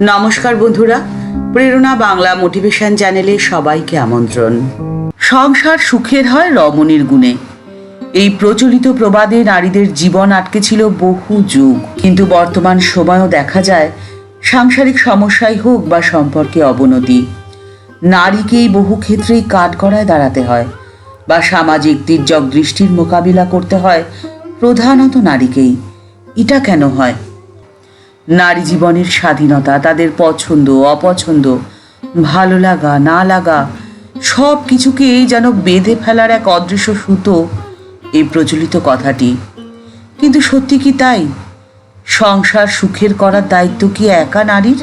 নমস্কার বন্ধুরা, প্রেরণা বাংলা মোটিভেশন চ্যানেলে সবাইকে আমন্ত্রণ। সংসার সুখের হয় রমণীর গুণে। এই প্রচলিত প্রবাদে নারীদের জীবন আটকে ছিল বহু যুগ। কিন্তু বর্তমান সময়ও দেখা যায়, সাংসারিক সমস্যাই হোক বা সম্পর্কে অবনতি। নারীকেই বহু ক্ষেত্রেই কাঠগড়ায় দাঁড়াতে হয় বা সামাজিক তির্যক দৃষ্টির মোকাবিলা করতে হয় প্রধানত নারীকেই। এটা কেন হয়? নারী জীবনের স্বাধীনতা, তাদের পছন্দ, অপছন্দ, ভালো লাগা, না লাগা, সব কিছুকে যেন বেঁধে ফেলার এক অদৃশ্য সুতো এই প্রচলিত কথাটি। কিন্তু সত্যি কি তাই? সংসার সুখের করার দায়িত্ব কি একা নারীর?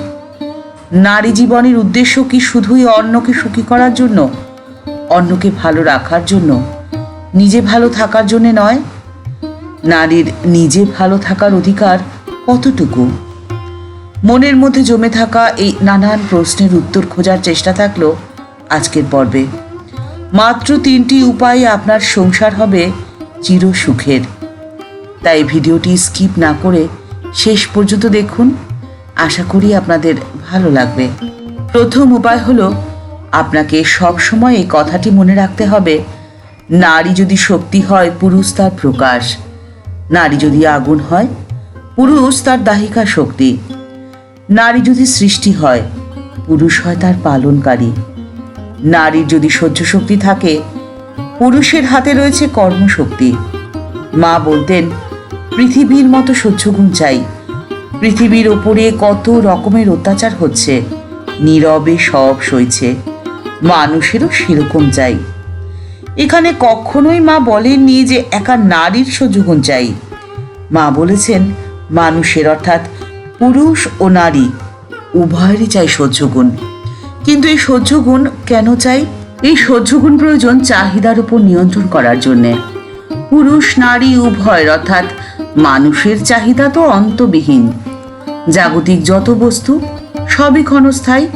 নারী জীবনের উদ্দেশ্য কি শুধুই অন্যকে সুখী করার জন্য? অন্যকে ভালো রাখার জন্য? নিজে ভালো থাকার জন্য নয়? নারীর নিজে ভালো থাকার অধিকার কতটুকু? মনের মধ্যে জমে থাকা এই নানান প্রশ্নের উত্তর খোঁজার চেষ্টা থাকল আজকের পর্বে। মাত্র তিনটি উপায়ে আপনার সংসার হবে চির সুখের তাই ভিডিওটি স্কিপ না করে শেষ পর্যন্ত দেখুন। আশা করি আপনাদের ভালো লাগবে। প্রথম উপায় হলো, আপনাকে সব সময় এই কথাটি মনে রাখতে হবে, নারী যদি শক্তি হয়, পুরুষ তার প্রকাশ। নারী যদি আগুন হয়, পুরুষ তার দাহিকা শক্তি। নারী যদি সৃষ্টি হয়, পুরুষ হয় তার পালনকারী। নারীর যদি সহ্য শক্তি থাকে, পুরুষের হাতে রয়েছে কর্মশক্তি। মা বলতেন, পৃথিবীর মতো সহ্যগুণ চাই। পৃথিবীর ওপরে কত রকমের অত্যাচার হচ্ছে, নীরবে সব সইছে। মানুষেরও সেরকম চাই। এখানে কখনোই মা বলেননি যে একা নারীর সহ্যগুণ চাই। মা বলেছেন, মানুষের অর্থাৎ পুরুষ ও নারী, উভয়েরই চাই সহ্যগুণ কিন্তু এই সহ্যগুণ কেন চাই? এই সহ্যগুণ প্রয়োজন চাহিদার উপর নিয়ন্ত্রণ করার জন্যে। পুরুষ, নারী, উভয়ের অর্থাৎ মানুষের চাহিদা তো অন্তবিহীন। জাগতিক যত বস্তু, সবই ক্ষণস্থায়ী,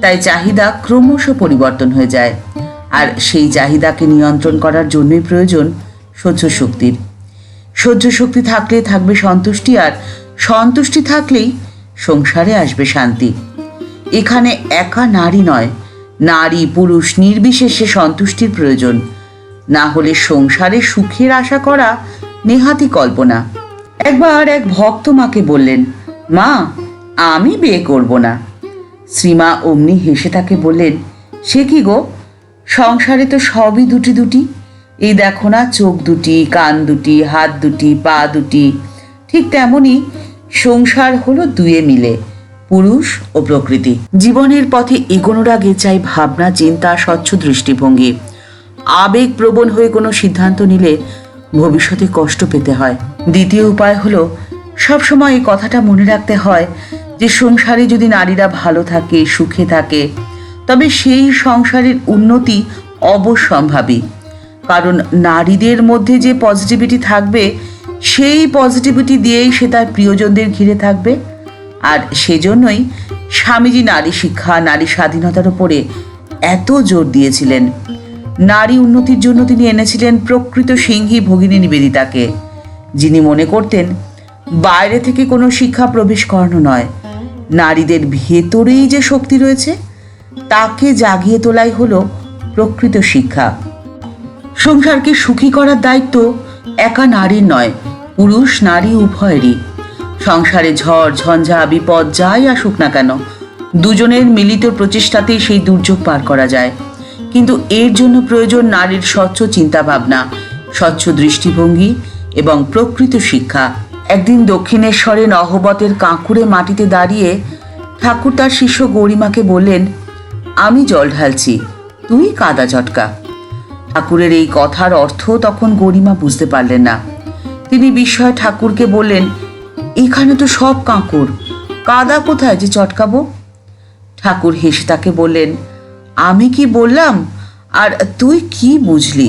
তাই চাহিদা ক্রমশ পরিবর্তন হয়ে যায়। আর সেই চাহিদাকে নিয়ন্ত্রণ করার জন্যই প্রয়োজন সহ্য শক্তির। সহ্য শক্তি থাকলে থাকবে সন্তুষ্টি আর সন্তুষ্টি থাকলেই সংসারে আসবে শান্তি। এখানে একা নারী নয়, নারী পুরুষ নির্বিশেষে সন্তুষ্টির প্রয়োজন। না হলে সংসারে সুখের আশা করা নেহাতি কল্পনা। একবার এক ভক্ত মাকে বললেন, মা, আমি বিয়ে করব না। শ্রীমা অমনি হেসে তাকে বললেন, সে কি গো? সংসারে তো সবই দুটি দুটি। এই দেখো না, চোখ দুটি, কান দুটি, হাত দুটি, পা দুটি। ঠিক তেমনই সংসার হলো দুয়ে মিলে, পুরুষ ও প্রকৃতি। জীবনের পথে এগোনোর আগে চাই ভাবনা, চিন্তা, স্বচ্ছ দৃষ্টিভঙ্গি। আবেগ প্রবণ হয়ে কোনো সিদ্ধান্ত নিলে ভবিষ্যতে কষ্ট পেতে হয়। দ্বিতীয় উপায় হলো সবসময় এই কথাটা মনে রাখতে হয় যে সংসারে যদি নারীরা ভালো থাকে, সুখে থাকে, তবে সেই সংসারের উন্নতি অবশ্যম্ভাবী। কারণ নারীদের মধ্যে যে পজিটিভিটি থাকবে সেই পজিটিভিটি দিয়েই সে তার প্রিয়জনদের ঘিরে থাকবে। আর সেজন্যই স্বামীজি নারী শিক্ষা, নারী স্বাধীনতার উপরে এত জোর দিয়েছিলেন। নারী উন্নতির জন্য তিনি এনেছিলেন প্রকৃত সিংহী ভগিনী নিবেদিতাকে, যিনি মনে করতেন বাইরে থেকে কোনো শিক্ষা প্রবেশ করানো নয়। নারীদের ভেতরেই যে শক্তি রয়েছে, তাকে জাগিয়ে তোলাই হলো প্রকৃত শিক্ষা। সংসারকে সুখী করার দায়িত্ব একা নারীর নয়, পুরুষ, নারী, উভয়েরই। সংসারে ঝড়, ঝঞ্ঝা, বিপদ, যাই আসুক না কেন, দুজনের মিলিত প্রচেষ্টাতেই সেই দুর্যোগ পার করা যায়। কিন্তু এর জন্য প্রয়োজন নারীর স্বচ্ছ চিন্তাভাবনা, স্বচ্ছ দৃষ্টিভঙ্গি এবং প্রকৃত শিক্ষা। একদিন দক্ষিণেশ্বরে নহবতের কাঁকুড়ে মাটিতে দাঁড়িয়ে ঠাকুর তার শিষ্য গৌরীমাকে বললেন, আমি জল ঢালছি, তুই কাদা চটকা ঠাকুরের এই কথার অর্থ তখন গরিমা বুঝতে পারলেন না। তিনি বিস্ময় ঠাকুরকে বললেন, এখানে তো সব কাঁকুর। কাদা কোথায় যে চটকাবো? ঠাকুর হেসে তাকে বললেন, আমি কি বললাম? আর তুই কি বুঝলি?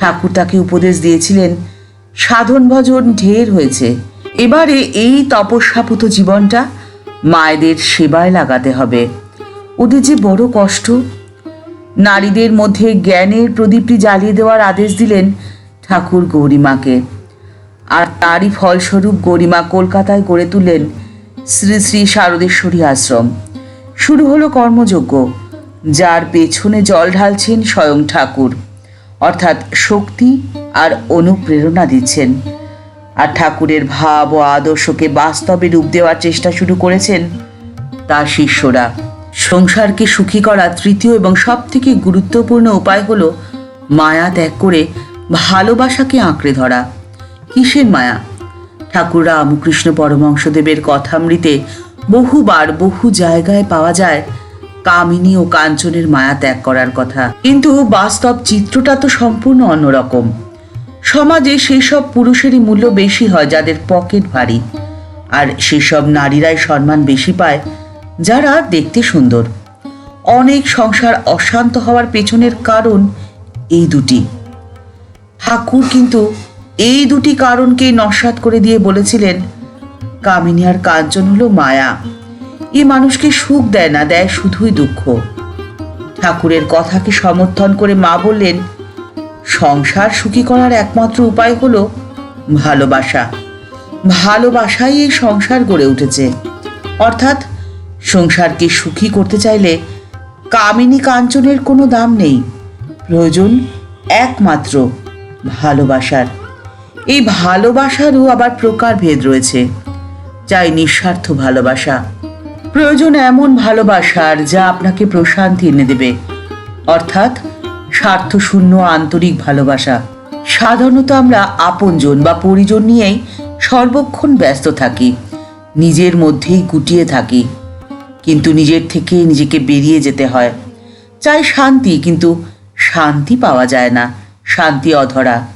ঠাকুর তাকে উপদেশ দিয়েছিলেন, সাধন ভজন ঢের হয়েছে। এবারে এই তপস্যাপুত জীবনটা মায়েদের সেবায় লাগাতে হবে। ওদের যে বড় কষ্ট নারীদের মধ্যে জ্ঞানের প্রদীপটি জ্বালিয়ে দেওয়ার আদেশ দিলেন ঠাকুর গৌরীমাকে। আর তারই ফলস্বরূপ গরিমা কলকাতায় গড়ে তুলেন শ্রী শ্রী শারদেশ্বরী আশ্রম। শুরু হলো কর্মযজ্ঞ, যার পেছনে জল ঢালছেন স্বয়ং ঠাকুর। অর্থাৎ শক্তি আর অনুপ্রেরণা দিচ্ছেন। আর ঠাকুরের ভাব ও আদর্শকে বাস্তবে রূপ দেওয়ার চেষ্টা শুরু করেছেন তার শিষ্যরা। সংসারকে সুখী করা তৃতীয় এবং সব থেকে গুরুত্বপূর্ণ উপায় হলো মায়া ত্যাগ করে ভালোবাসাকে আঁকড়ে ধরা। কিসের মায়া? ঠাকুর রামকৃষ্ণ পরমংশদেবের কথামৃতে বহুবার বহু জায়গায় পাওয়া যায় কামিনী ও কাঞ্চনের মায়া ত্যাগ করার কথা। কিন্তু বাস্তব চিত্রটা তো সম্পূর্ণ অন্যরকম। সমাজে সেসব পুরুষেরই মূল্য বেশি হয় যাদের পকেট ভারী। আর সেসব নারীরাই সম্মান বেশি পায় যারা দেখতে সুন্দর। অনেক সংসার অশান্ত হওয়ার পেছনের কারণ এই দুটি। ঠাকুর কিন্তু এই দুটি কারণকে নস্বাত করে দিয়ে বলেছিলেন কামিনী আর কাঞ্চন হলো মায়া। এ মানুষকে সুখ দেয় না, দেয় শুধুই দুঃখ। ঠাকুরের কথাকে সমর্থন করে মা বললেন, সংসার সুখী করার একমাত্র উপায় হলো ভালোবাসা। ভালোবাসাই এই সংসার গড়ে উঠেছে। অর্থাৎ সংসারকে সুখী করতে চাইলে কামিনী কাঞ্চনের কোনো দাম নেই। প্রয়োজন একমাত্র ভালোবাসার। এই ভালোবাসারও আবার প্রকারভেদ রয়েছে। চাই নিঃস্বার্থ ভালোবাসা। প্রয়োজন এমন ভালোবাসার যা আপনাকে প্রশান্তি এনে দেবে। অর্থাৎ স্বার্থশূন্য আন্তরিক ভালোবাসা। সাধারণত আমরা আপনজন বা পরিজন নিয়েই সর্বক্ষণ ব্যস্ত থাকি। নিজের মধ্যেই গুটিয়ে থাকি। কিন্তু নিজের থেকে নিজেকে বেরিয়ে যেতে হয়। চাই শান্তি, কিন্তু শান্তি পাওয়া যায় না। শান্তি অধরা।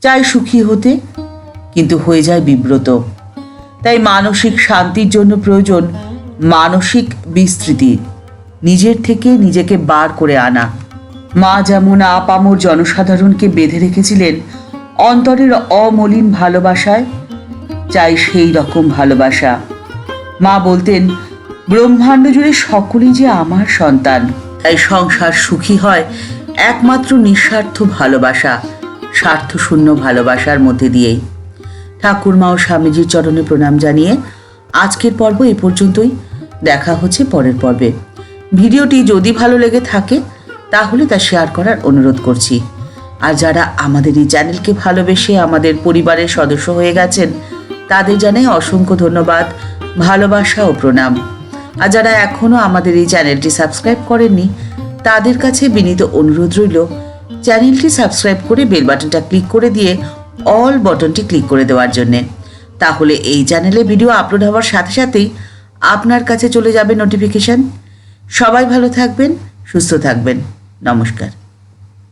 চাই সুখী হতে, কিন্তু হয়ে যায় বিব্রত। তাই মানসিক শান্তির জন্য প্রয়োজন মানসিক বিস্তৃতি। নিজের থেকে নিজেকে বার করে আনা। মা যেমন আপামর জনসাধারণকে বেঁধে রেখেছিলেন অন্তরের অমলিন ভালোবাসায়, চাই সেই রকম ভালোবাসা। মা বলতেন ব্রহ্মাণ্ড জুড়ে সকলেই যে আমার সন্তান। তাই সংসার সুখী হয় একমাত্র নিঃস্বার্থ ভালোবাসা, স্বার্থশূন্য ভালোবাসার মধ্যে দিয়েই। ঠাকুরমা ও স্বামীজির চরণে প্রণাম জানিয়ে আজকের পর্ব এ পর্যন্তই। দেখা হচ্ছে পরের পর্বে। ভিডিওটি যদি ভালো লেগে থাকে, তাহলে তা শেয়ার করার অনুরোধ করছি। আর যারা আমাদের এই চ্যানেলকে ভালোবেসে আমাদের পরিবারের সদস্য হয়ে গেছেন, তাদের জানাই অসংখ্য ধন্যবাদ, ভালোবাসা ও প্রণাম। আর যারা এখনও আমাদের এই চ্যানেলটি সাবস্ক্রাইব করেননি, তাদের কাছে বিনীত অনুরোধ রইল, চ্যানেলটি সাবস্ক্রাইব করে বেল বাটনটা ক্লিক করে দিয়ে অল বটনটি ক্লিক করে দেওয়ার জন্যে। তাহলে এই চ্যানেলে ভিডিও আপলোড হওয়ার সাথে সাথেই আপনার কাছে চলে যাবে নোটিফিকেশান। সবাই ভালো থাকবেন, সুস্থ থাকবেন। নমস্কার।